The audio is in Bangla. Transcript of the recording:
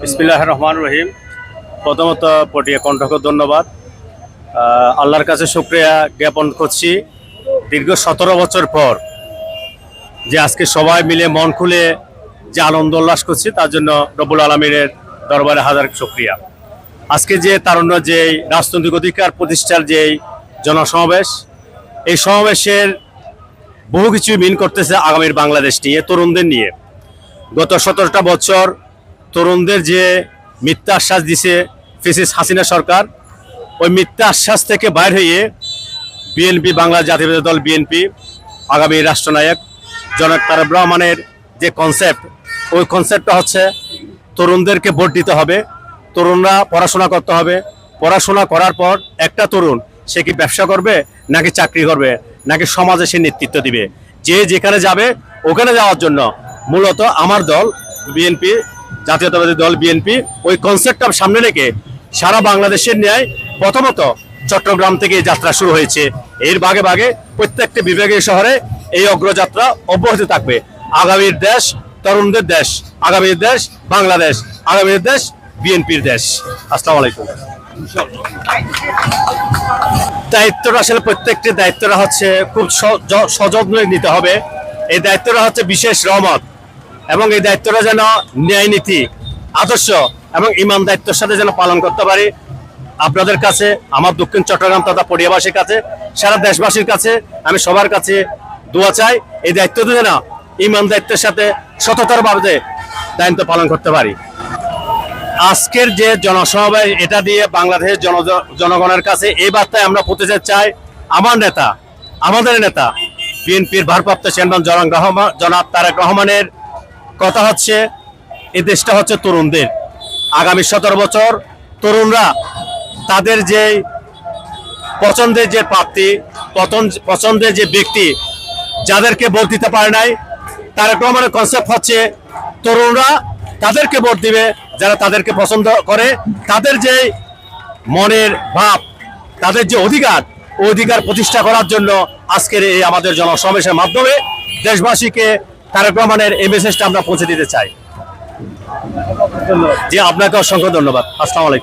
বিসমিল্লাহ রহমান রহিম। প্রথমত পটিয়া কণ্ঠকে ধন্যবাদ। আল্লাহর কাছে শুক্রিয়া জ্ঞাপন করছি। দীর্ঘ সতেরো বছর পর যে আজকে সবাই মিলে মন খুলে যে আনন্দ উল্লাস করছি, তার জন্য রব্বুল আলমিনের দরবারে হাজার শুক্রিয়া। আজকে যে তারুণ্য, যে রাজনৈতিক অধিকার প্রতিষ্ঠার যে জনসমাবেশ, এই সমাবেশের বহু কিছু মিন করতেছে আগামীর বাংলাদেশ নিয়ে, তরুণদের নিয়ে। গত সতেরোটা বছর তরুণদের যে মিথ্যা আশ্বাস দিছে ফিসিস হাসিনা সরকার, ওই মিথ্যা আশ্বাস থেকে বাইর হয়ে বিএনপি, বাংলা জাতীয় দল, বিএনপি, আগামী রাষ্ট্রনায়ক জনক তারেক রহমানের যে কনসেপ্ট ওই কনসেপ্টটা হচ্ছে তরুণদেরকে ভোট দিতে হবে, তরুণরা পড়াশোনা করতে হবে। পড়াশোনা করার পর একটা তরুণ, সে কি ব্যবসা করবে নাকি চাকরি করবে, নাকি সমাজে সে নেতৃত্ব দিবে? যে যেখানে যাবে, ওখানে যাওয়ার জন্য মূলত আমার দল, বিএনপি জাতীয়তাবাদী দল বিএনপি, ওই কনসেপ্টটা সামনে রেখে সারা বাংলাদেশের ন্যায় প্রথমত চট্টগ্রাম থেকে যাত্রা শুরু হয়েছে। এর ভাগে ভাগে প্রত্যেকটি বিভাগীয় শহরে এই অগ্রযাত্রা অব্যাহত থাকবে। আগামীর দেশ তরুণদের দেশ আগামীর দেশ বাংলাদেশ আগামীর দেশ বিএনপির দেশ। আসসালামু আলাইকুম। দায়িত্বটা আসলে প্রত্যেকটি দায়িত্বটা হচ্ছে খুব সযত্নে নিতে হবে। এই দায়িত্বটা হচ্ছে বিশেষ রহমত। এবং এই দায়িত্বটা যেন ন্যায় নীতি, আদর্শ এবং ইমান দায়িত্বের সাথে যেন পালন করতে পারি। আপনাদের কাছে, আমার দক্ষিণ চট্টগ্রাম তথা পড়িয়াবাসীর কাছে, সারা দেশবাসীর কাছে আমি সবার কাছে দোয়া চাই, এই দায়িত্বটা যেন ইমান দায়িত্বের সাথে সততার ভাবে দায়িত্ব পালন করতে পারি। আজকের যে জনসমাবেশ এটা দিয়ে বাংলাদেশের জন, জনগণের কাছে এই বার্তায় আমরা পৌঁছতে চাই, আমার নেতা, আমাদের নেতা, বিএনপির ভারপ্রাপ্ত চেয়ারম্যান রহমান, জনাব তারেক রহমানের কথা হচ্ছে, এ দেশটা হচ্ছে তরুণদের। আগামী সতেরো বছর তরুণরা তাদের যে পছন্দের যে প্রাপ্তি পছন্দ- পছন্দের যে ব্যক্তি, যাদেরকে ভোট দিতে পারে নাই তারেক রহমানের কনসেপ্ট হচ্ছে, তরুণরা তাদেরকে ভোট দিবে, যারা তাদেরকে পছন্দ করে, তাদের যে মনের ভাব, তাদের যে অধিকার অধিকার প্রতিষ্ঠা করার জন্য আজকের এই আমাদের জনসমাবেশের মাধ্যমে দেশবাসীকে তারেক রহমানের এই মেসেজটা আমরা পৌঁছে দিতে চাই। জি আপনাকে অসংখ্য ধন্যবাদ। আসসালামু আলাইকুম।